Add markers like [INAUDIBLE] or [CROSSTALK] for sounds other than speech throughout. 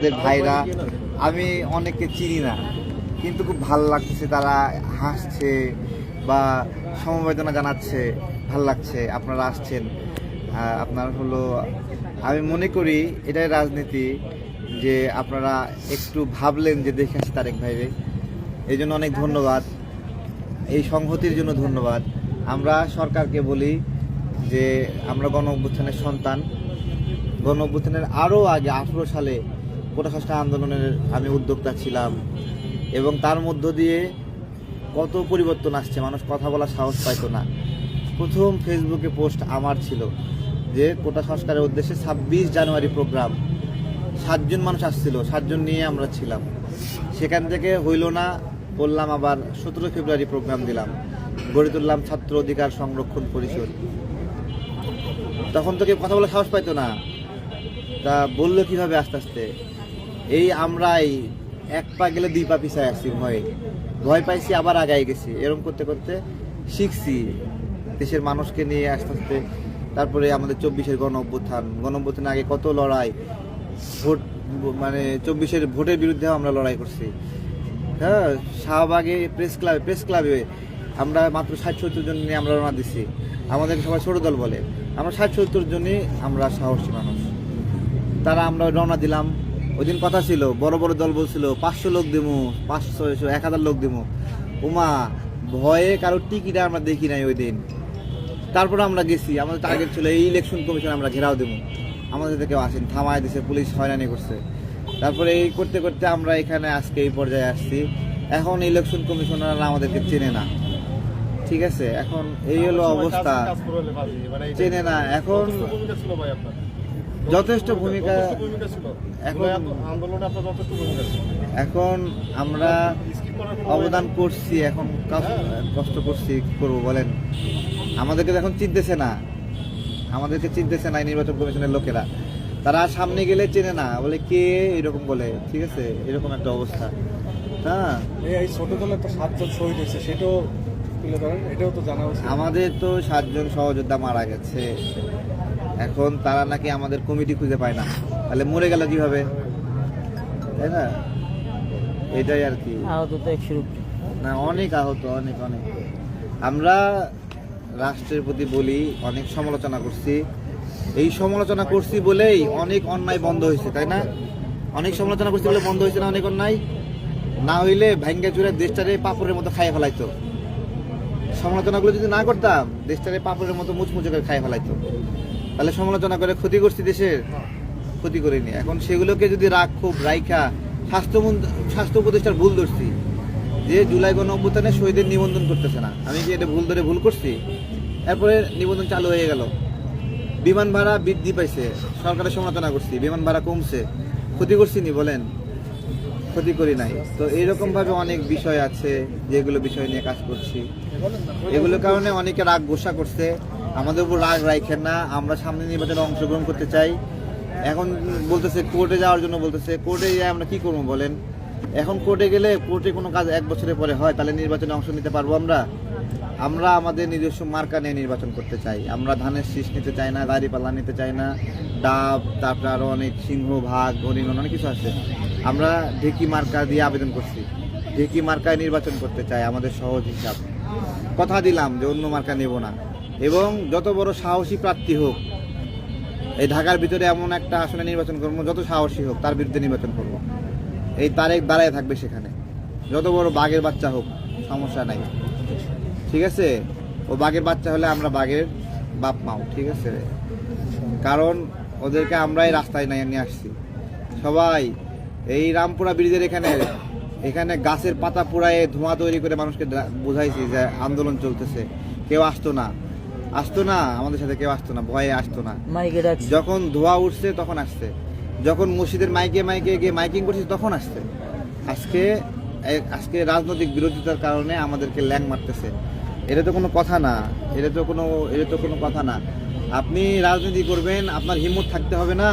আমাদের ভাইরা, আমি অনেককে চিনি না, কিন্তু খুব ভালো লাগছে তারা হাসছে বা সমবেদনা জানাচ্ছে, ভালো লাগছে, আপনারা আসছেন। আপনার হলো, আমি মনে করি এটাই রাজনীতি যে আপনারা একটু ভাবলেন যে দেখে আসি তারেক ভাইরে। এই জন্য অনেক ধন্যবাদ। এই সংহতির জন্য ধন্যবাদ। আমরা সরকারকে বলি যে আমরা গণ অভ্যুত্থানের সন্তান। গণ অভ্যুত্থানের আরও আগে আঠেরো সালে কোটা সংস্কার আন্দোলনের আমি উদ্যোক্তা ছিলাম এবং তার মধ্য দিয়ে কত পরিবর্তন আসছে, মানুষ কথা বলার সাহস পাইতো না। প্রথম ফেসবুকে পোস্ট আমার ছিল যে কোটা সংস্কারের উদ্দেশ্যে ছাব্বিশ জানুয়ারি প্রোগ্রাম। সাতজন মানুষ আসছিল, সাতজন নিয়ে আমরা ছিলাম। সেখান থেকে হইল না, বললাম আবার সতেরো ফেব্রুয়ারি প্রোগ্রাম দিলাম। গড়ে তুললাম ছাত্র অধিকার সংরক্ষণ পরিষদ। তখন তো কেউ কথা বলে সাহস পাইতো না। তা বলল কীভাবে আস্তে আস্তে? এই আমরাই এক পা গেলে দুই পা পিছায় আসছি ভয়ে। ভয় পাইছি, আবার আগায় গেছি। এরকম করতে করতে শিখছি দেশের মানুষকে নিয়ে আস্তে আস্তে। তারপরে আমাদের চব্বিশের গণ অভ্যুত্থান গণ অভ্যুত্থানের আগে কত লড়াই? ভোট মানে চব্বিশের ভোটের বিরুদ্ধেও আমরা লড়াই করছি। হ্যাঁ শাহবাগে প্রেস ক্লাবে প্রেস ক্লাবে আমরা মাত্র ষাট সত্তর জন নিয়ে আমরা রওনা দিছি। আমাদের সবাই ছোট দল বলে। আমরা ষাট সত্তর জনই আমরা সাহসী মানুষ। তারা আমরা রওনা দিলাম। ওই দিন কথা ছিল বড় বড় দল বলছিল পাঁচশো লোক দিমু পাঁচশো ছয়শো এক হাজার লোক দিমু। উমা ভয়ে কারোর টিকিটা আমরা দেখি নাই ওই দিন তারপরে আমরা গেছি আমাদের টার্গেট ছিল এই ইলেকশন কমিশন আমরা ঘেরাও দেবো আমাদের কেউ আসেন থামায় দিছে পুলিশ হয়রানি করছে। তারপরে এই করতে করতে আমরা এখানে আজকে এই পর্যায়ে আসছি। এখন ইলেকশন কমিশনাররা আমাদেরকে চেনে না। ঠিক আছে? এখন এই হলো অবস্থা। চেনে না এখন যথেষ্ট ভূমিকা এখন আন্দোলনে আপনার যথেষ্ট ভূমিকা এখন আমরা অবদান করছি এখন কষ্ট করছি করব বলেন। আমাদেরকে এখন চিনতেছে না। আমাদেরকে চিনতেছে না নির্বাচন কমিশনের লোকেরা। তারা সামনে গেলে চেনে না। বলে কে? এরকম বলে। ঠিক আছে? এরকম একটা অবস্থা। হ্যাঁ। এই এই ছোট সাতজন শহীদ হয়েছে সেটাও তুলে ধরেন এটাও তো জানা আমাদের তো সাতজন সহযোদ্ধা মারা গেছে। এখন তারা নাকি আমাদের কমিটি খুঁজে পায় না। তাহলে মরে গেল কীভাবে? তাই না? এটাই আর কি। আহত তো না অনেক আহত অনেক অনেক। আমরা রাষ্ট্রের প্রতি বলি অনেক সমালোচনা করছি। এই সমালোচনা করছি বলেই অনেক অন্যায় বন্ধ হয়েছে তাই না? অনেক সমালোচনা করছি বলে বন্ধ হয়েছে না অনেক অন্যায়? না হইলে ভাঙ্গা চুরে দেশটারে পাপড়ের মতো খাইয়ে ফেলাইতো। সমালোচনাগুলো যদি না করতাম দেশটারে পাপড়ের মতো মুচমুচে করে খাইয়ে ফেলাইতো। তাহলে সমালোচনা করে ক্ষতি করছি দেশের? ক্ষতি করিনি। এখন সেগুলোকে যদি রাগ খুব রাইখা স্বাস্থ্যমন্ত্রী স্বাস্থ্য উপদেষ্টার ভুল ধরছি যে জুলাই গণ অভ্যুত্থানে শহীদের নিবন্ধন করতেছে না আমি কি এটা ভুল ধরে ভুল করছি? এরপরে নিবন্ধন চালু হয়ে গেল। বিমান ভাড়া বৃদ্ধি পাইছে সরকারের সমালোচনা করছি বিমান ভাড়া কমছে ক্ষতি করছি নি বলেন ক্ষতি করি নাই। তো এইরকম ভাবে অনেক বিষয় আছে যেগুলো বিষয় নিয়ে কাজ করছি। এগুলোর কারণে অনেকে রাগ গোসা করছে। আমাদের উপর রাগ রাখেন না, আমরা সামনে নির্বাচনে অংশগ্রহণ করতে চাই। এখন বলতেছে কোর্টে যাওয়ার জন্য বলতেছে কোর্টে গিয়ে আমরা কি করব বলেন? এখন কোর্টে গেলে কোর্টে কোনো কাজ এক বছরের পরে হয়, তাহলে নির্বাচনে অংশ নিতে পারব আমরা? আমরা আমাদের নিজস্ব মার্কা নিয়ে নির্বাচন করতে চাই। আমরা ধানের শীষ নিতে চাই না দাড়িপাল্লা নিতে চাই না, ডাব, তারপরে আরও অনেক সিংহ, ভাগ, হরিণ, অনেক কিছু আছে। আমরা ঢেকি মার্কা দিয়ে আবেদন করছি। ঢেকি মার্কায় নির্বাচন করতে চাই আমাদের সহজ হিসাব। কথা দিলাম যে অন্য মার্কা নেব না। এবং যত বড় সাহসী প্রার্থী হোক, এই ঢাকার ভিতরে এমন একটা আসনে নির্বাচন করব, যত সাহসী হোক, তার বিরুদ্ধে নির্বাচন করব। এই তারেক দাঁড়ায় থাকবে সেখানে। যত বড় বাঘের বাচ্চা হোক, সমস্যা নাই। ঠিক আছে? ও বাঘের বাচ্চা হলে আমরা বাঘের বাপ মাও, ঠিক আছে? কারণ ওদেরকে আমরাই রাস্তায় নিয়ে নিয়ে আসছি। সবাই, এই রামপুরা ব্রিজের এখানে এখানে গাছের পাতা পুড়ায় ধোঁয়া তৈরি করে মানুষকে বুঝাইছি যে আন্দোলন চলতেছে। কেউ আসতো না। আসতো না আমাদের সাথে কেউ আসতো না ভয়ে আসতো না। মাইকে ডাকছি। যখন ধোয়া উঠছে তখন আসছে। যখন মসজিদের মাইকে মাইকে গিয়ে মাইকিং করছে তখন আসছে। আজকে আজকে রাজনৈতিক বিরোধিতার কারণে আমাদেরকে ল্যাং মারতেছে। এটা তো কোনো কথা না। এটা তো কোনো এটা তো কোনো কথা না। আপনি রাজনীতি করবেন আপনার হিম্মত থাকতে হবে না।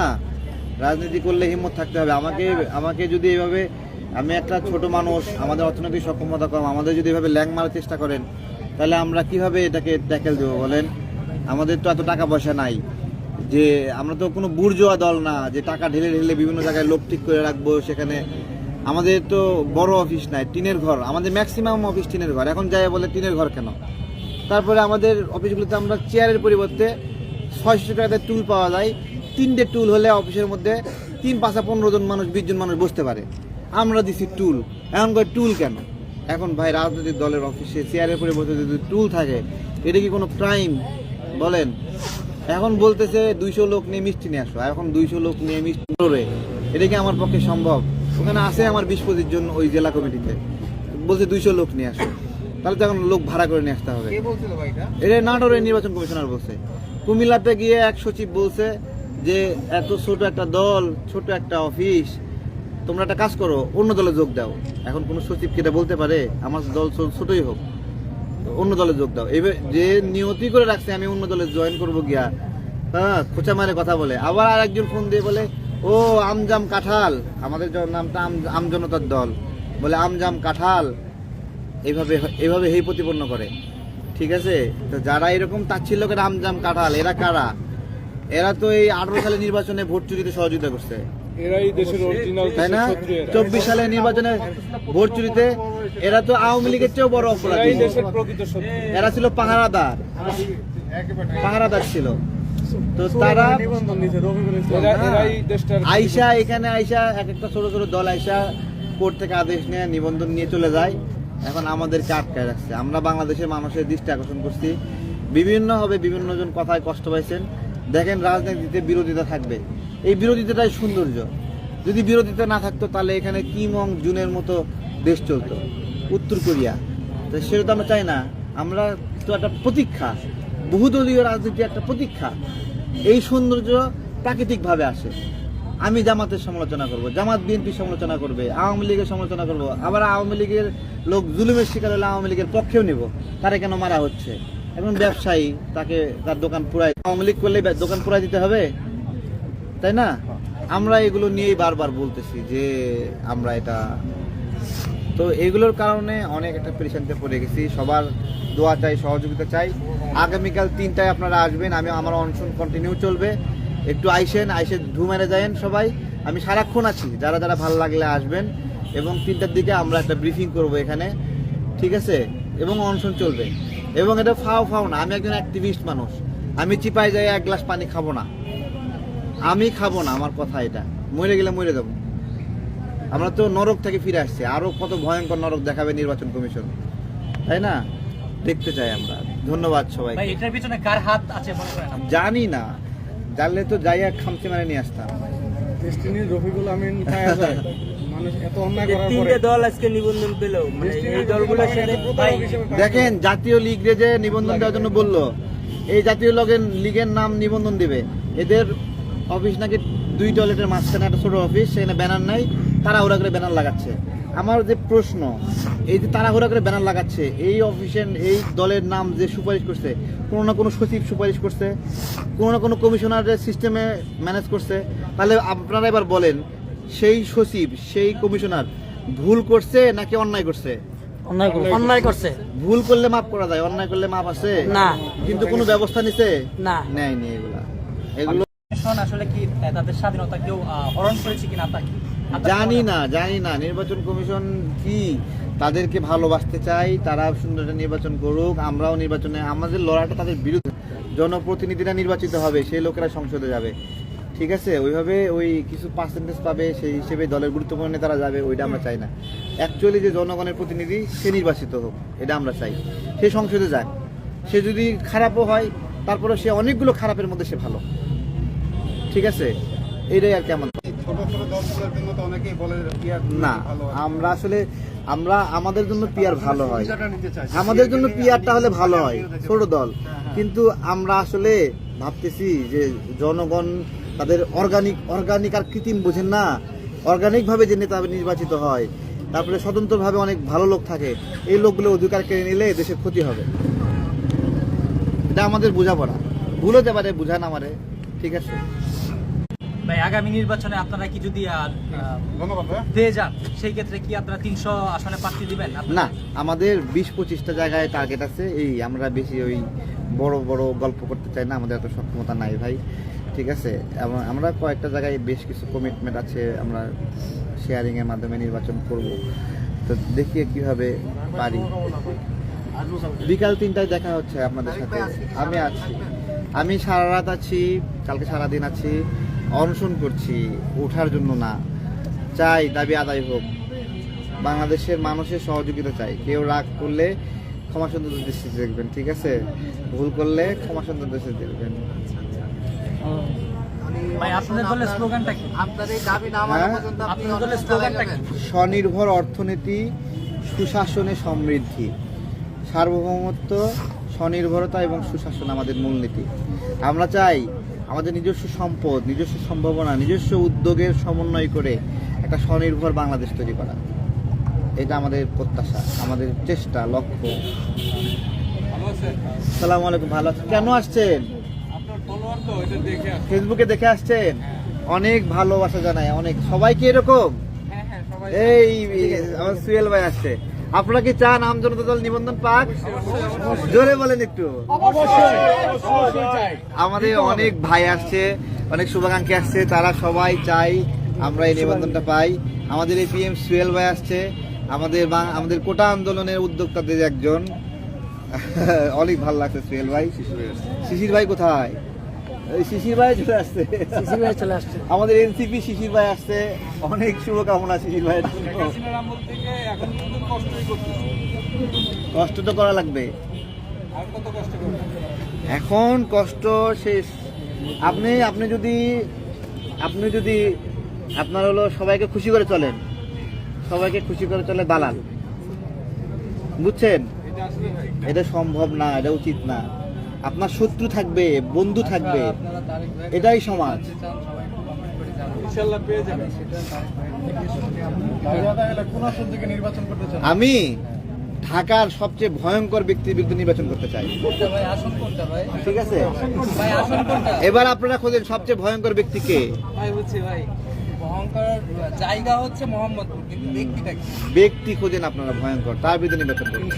রাজনীতি করলে হিম্মত থাকতে হবে। আমাকে আমাকে যদি এভাবে আমি একটা ছোট মানুষ আমাদের অর্থনৈতিক সক্ষমতা কম আমাদের যদি এভাবে ল্যাং মারার চেষ্টা করেন তাহলে আমরা কীভাবে এটাকে ট্যাকেল দেবো বলেন? আমাদের তো এত টাকা পয়সা নাই। যে আমরা তো কোনো বুর্জোয়া দল না, যে টাকা ঢেলে ঢেলে বিভিন্ন জায়গায় লোক ঠিক করে রাখব সেখানে। আমাদের তো বড় অফিস নাই, টিনের ঘর। আমাদের ম্যাক্সিমাম অফিস টিনের ঘর। এখন যাই বলে টিনের ঘর কেন? তারপরে আমাদের অফিসগুলোতে আমরা চেয়ারের পরিবর্তে ছয়শো টাকাতে টুল পাওয়া যায়। তিনটে টুল হলে অফিসের মধ্যে তিন, পাঁচা, পনেরো জন মানুষ, বিশ জন মানুষ বসতে পারে। আমরা দিছি টুল। এখন কয় টুল কেন? এখন ভাই রাজনৈতিক দলের অফিসে চেয়ারের পরিবর্তে যদি টুল থাকে এটা কি কোনো ক্রাইম বলেন। এখন বলতেছে দুইশো লোক নিয়ে মিষ্টি নিয়ে আসো এখন দুইশো লোক নিয়ে মিষ্টি করে এটা কি আমার পক্ষে সম্ভব? ওখানে আছে আমার বিশ পঁচিশ জন ওই জেলা কমিটিতে। বলছে দুইশো লোক নিয়ে আসো। তাহলে তো এখন লোক ভাড়া করে নিয়ে আসতে হবে। এটা? নাটোরের নির্বাচন কমিশনার বলছে। কুমিল্লাতে গিয়ে এক সচিব বলছে যে এত ছোট একটা দল ছোট একটা অফিস তোমরা একটা কাজ করো, অন্য দলে যোগ দাও। এখন কোনো সচিব কি এটা বলতে পারে? আমার দল ছোটই হোক। অন্য দলে যোগ দাও। এবার যে নিয়তি করে রাখছে, আমি অন্য দলে জয়েন করব গিয়া হ্যাঁ খোঁচা মারে কথা বলে। আবার আর একজন ফোন দিয়ে বলে, ও, আমজাম কাঁঠাল। আমাদের নামটা আম- আমজনতার দল। বলে, আমজাম কাঁঠাল। এইভাবে এইভাবে হেই প্রতিপন্ন করে। ঠিক আছে? তো যারা এরকম তাচ্ছিল্য করে আমজাম কাঁঠাল, এরা কারা? এরা তো এই আঠারো সালে নির্বাচনে ভোট চুরিতে সহযোগিতা করছে। এরাই দেশের অরিজিনাল তাই না? চব্বিশ সালে নির্বাচনে ভোট চুরিতে এরা তো আওয়ামী লীগের চেয়েও বড় অপরাধী। এরা ছিল পাহারাদার। পাহারাদার ছিল। তো তারা আইসা এখানে আইসা এক একটা ছোট ছোট দল আইসা কোর্ট থেকে আদেশ নিয়ে নিবন্ধন নিয়ে চলে যায়। এখন আমাদেরকে আটকায় রাখছে। আমরা বাংলাদেশের মানুষের দৃষ্টি আকর্ষণ করছি। বিভিন্ন হবে বিভিন্ন জন কথায় কষ্ট পাইছেন। দেখেন রাজনীতিতে বিরোধিতা থাকবে। এই বিরোধিতাটাই সৌন্দর্য। যদি বিরোধিতা না থাকতো, তাহলে এখানে কিম জুনের মতো দেশ চলতো, উত্তর কোরিয়া। তো সেটা তো আমরা চাই না। আমরা তো একটা প্রতীক্ষা, বহুদলীয় রাজনীতি একটা প্রতীক্ষা। এই সৌন্দর্য প্রাকৃতিকভাবে আসে। আমি জামাতের সমালোচনা করব, জামাত বিএনপির সমালোচনা করবে, আওয়ামী লীগের সমালোচনা করব, আবার আওয়ামী লীগের লোক জুলুমের শিকার হলে আওয়ামী লীগের পক্ষেও নেব। তারা কেন মারা হচ্ছে? এখন ব্যবসায়ী, তাকে তার দোকান পুরাই আওয়ামী লীগ করলে দোকান পুরাই দিতে হবে? তাই না? আমরা এগুলো নিয়েই বারবার বলতেছি যে আমরা এটা তো এগুলোর কারণে অনেক একটা পেরেশানিতে পড়ে গেছি। সবার দোয়া চাই, সহযোগিতা চাই। আগামীকাল তিনটায় আপনারা আসবেন, আমি আমার অনশন কন্টিনিউ চলবে। একটু আইসেন, আইসে ধু মেরে যায়েন সবাই। আমি সারাক্ষণ আছি, যারা যারা ভালো লাগলে আসবেন। এবং তিনটার দিকে আমরা একটা ব্রিফিং করব এখানে, ঠিক আছে? এবং অনশন চলবে। এবং এটা ফাও ফাও না, আমি একজন অ্যাক্টিভিস্ট মানুষ। আমি চিপাই যাই এক গ্লাস পানি খাব না। আমি খাব না আমার কথা এটা। মরে গেলে মরে যাব। আমরা তো নরক থেকে ফিরে আসছি আরও কত ভয়ঙ্কর নরক দেখাবে নির্বাচন কমিশন। তাই না? দেখতে চাই আমরা। ধন্যবাদ সবাই এটার পিছনে কার হাত আছে করেন আপনি? জানি না। জানলে তো যাই এক খামচে মারে নিয়ে আসতাম। ডেস্টিনির রফিকুল আমিন পাওয়া যায়। মানুষ এত অন্যায় যে করার পরে তিনটে দল আজকে নিবন্ধন পেল। মানে দেখেন জাতীয় লীগ রে যে নিবন্ধন দেওয়ার জন্য বলল এই জাতীয় লগের লীগের নাম নিবন্ধন দিবে। এদের অফিস নাকি দুই টয়লেটের মাঝখানে একটা ছোট অফিস সেখানে ব্যানার নাই তাড়াহুড়া করে ব্যানার লাগাচ্ছে। আমার যে প্রশ্ন এই যে তাড়াহুড়া করে ব্যানার লাগাচ্ছে এই অফিসের এই দলের নাম যে সুপারিশ করছে কোনো না কোনো সচিব সুপারিশ করছে কোনো না কোনো কমিশনারের সিস্টেমে ম্যানেজ করছে। তাহলে আপনারা এবার বলেন সেই সচিব সেই কমিশনার ভুল করছে নাকি অন্যায় করছে। অন্যায় করছে। ভুল করলে মাফ করা যায় অন্যায় করলে মাফ আছে? না। কিন্তু কোনো ব্যবস্থা নিছে? না। নেয়নি এগুলা। এগুলো আসলে কি তাদের স্বাধীনতা কেউ হরণ করেছে কিনা তা কি? জানি না জানি না। নির্বাচন কমিশন কি তাদেরকে ভালোবাসতে চাই তারা সুন্দর নির্বাচন করুক আমরাও নির্বাচনে আমাদের লড়াইটা তাদের বিরুদ্ধে। জনপ্রতিনিধিরা নির্বাচিত হবে সেই লোকেরা সংসদে যাবে। ঠিক আছে? ওইভাবে ওই কিছু পার্সেন্টেজ পাবে সেই হিসেবে দলের গুরুত্বপূর্ণ নেতারা যাবে ওইটা আমরা চাই না। অ্যাকচুয়ালি যে জনগণের প্রতিনিধি সে নির্বাচিত হোক এটা আমরা চাই। সে সংসদে যাক সে যদি খারাপও হয় তারপরে সে অনেকগুলো খারাপের মধ্যে সে ভালো। ঠিক আছে? এটাই আর বলে ইয়ার না আমরা আসলে আমরা আমাদের জন্য পিয়ার ভালো হয়। আমাদের জন্য পিয়ারটা হলে ভালো হয় ছোট দল। কিন্তু আমরা আসলে ভাবতেছি যে জনগণ তাদের অর্গানিক অর্গানিক আর কৃত্রিম বোঝেন না। অর্গানিক ভাবে যে নেতা নির্বাচিত হয় তারপরে স্বতন্ত্রভাবে অনেক ভালো লোক থাকে এই লোকগুলো অধিকার কেড়ে নিলে দেশের ক্ষতি হবে। এটা আমাদের বোঝাপড়া। ভুল হতে পারে বুঝান আমারে। ঠিক আছে? ভাই আগামী নির্বাচনে আপনারা কি যদি ভাইয়া। পেয়ে যান সেই ক্ষেত্রে কি আপনারা তিনশো আসনে প্রার্থী দিবেন? না আমাদের বিশ পঁচিশটা জায়গায় টার্গেট আছে। এই আমরা বেশি ওই বড় বড় গল্প করতে চাই না আমাদের এত সক্ষমতা নাই ভাই। ঠিক আছে? এবং আমরা কয়েকটা জায়গায় বেশ কিছু কমিটমেন্ট আছে আমরা শেয়ারিং এর মাধ্যমে নির্বাচন করব। তো দেখি কীভাবে পারি। বিকাল তিনটায় দেখা হচ্ছে আপনাদের সাথে। আমি আছি। আমি সারা রাত আছি কালকে সারা দিন আছি। অনশন করছি ওঠার জন্য না। চাই দাবি আদায় হোক। বাংলাদেশের মানুষের সহযোগিতা চাই। কেউ রাগ করলে ক্ষমা সুন্দর দৃষ্টিতে দেখবেন ঠিক আছে? ভুল করলে ক্ষমা সুন্দর দৃষ্টিতে দেখবেন। ভাই আপনাদের দলের স্লোগানটা কি? হ্যাঁ? আপনাদের দলের স্লোগানটা কি? স্বনির্ভর অর্থনীতি সুশাসনে সমৃদ্ধি। সার্বভৌমত্ব স্বনির্ভরতা এবং সুশাসন আমাদের মূলনীতি। আমরা চাই আমাদের নিজস্ব সম্পদ নিজস্ব সম্ভাবনা নিজস্ব উদ্যোগের সমন্বয় করে একটা স্বনির্ভর বাংলাদেশ তৈরি করা। এটা আমাদের প্রত্যাশা আমাদের চেষ্টা লক্ষ্য। সালাম আলাইকুম ভালো আছেন? কেন আসছেন? ফেসবুকে দেখে আসছেন? অনেক ভালোবাসা জানায় অনেক। সবাই কি এরকম? এই আমার সুয়েল ভাই আসছে। আপনারা কি চান আম জনতা দল নিবন্ধন পাক? জোরে বলেন একটু। আমাদের অনেক ভাই আসছে অনেক শুভাকাঙ্ক্ষী আসছে তারা সবাই চাই আমরা এই নিবন্ধনটা পাই। আমাদের এই পিএম সুয়েল ভাই আসছে আমাদের আমাদের কোটা আন্দোলনের উদ্যোক্তাদের একজন। [LAUGHS] অনেক ভালো লাগছে সুয়েল ভাই। শিশির ভাই কোথায়? শিশির ভাই চলে আসছে। শিশির ভাই চলে আসছে। আমাদের এনসিপি শিশির ভাই আসছে। অনেক শুভকামনা শিশির ভাইয়ের কষ্ট তো করা লাগবে। এখন কষ্ট শেষ। আপনি আপনি যদি আপনি যদি আপনার হলো সবাইকে খুশি করে চলেন। সবাইকে খুশি করে চলে দালাল। বুঝছেন? এটা সম্ভব না এটা উচিত না। আপনার শত্রু থাকবে বন্ধু থাকবে। এটাই সমাজ। ইনশাল্লাহ পেয়ে যাবেন। কোন আসন থেকে নির্বাচন করতে চান? আমি ঢাকার সবচেয়ে ভয়ঙ্কর ব্যক্তির বিরুদ্ধে নির্বাচন করতে চাই। ভাই? আসন কোনটা ভাই? ঠিক আছে? ভাই আসন এবার আপনারা খোঁজেন সবচেয়ে ভয়ঙ্কর ব্যক্তি কে? ভাই ভাই। জায়গা হচ্ছে মোহাম্মদপুর কিন্তু ব্যক্তি খোঁজেন আপনারা ভয়ঙ্কর তার বিরুদ্ধে নির্বাচন করুন।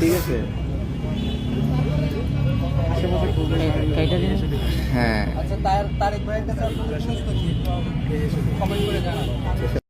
ঠিক আছে? হ্যাঁ। আচ্ছা তার তারেক কমেন্ট করে জানাবেন?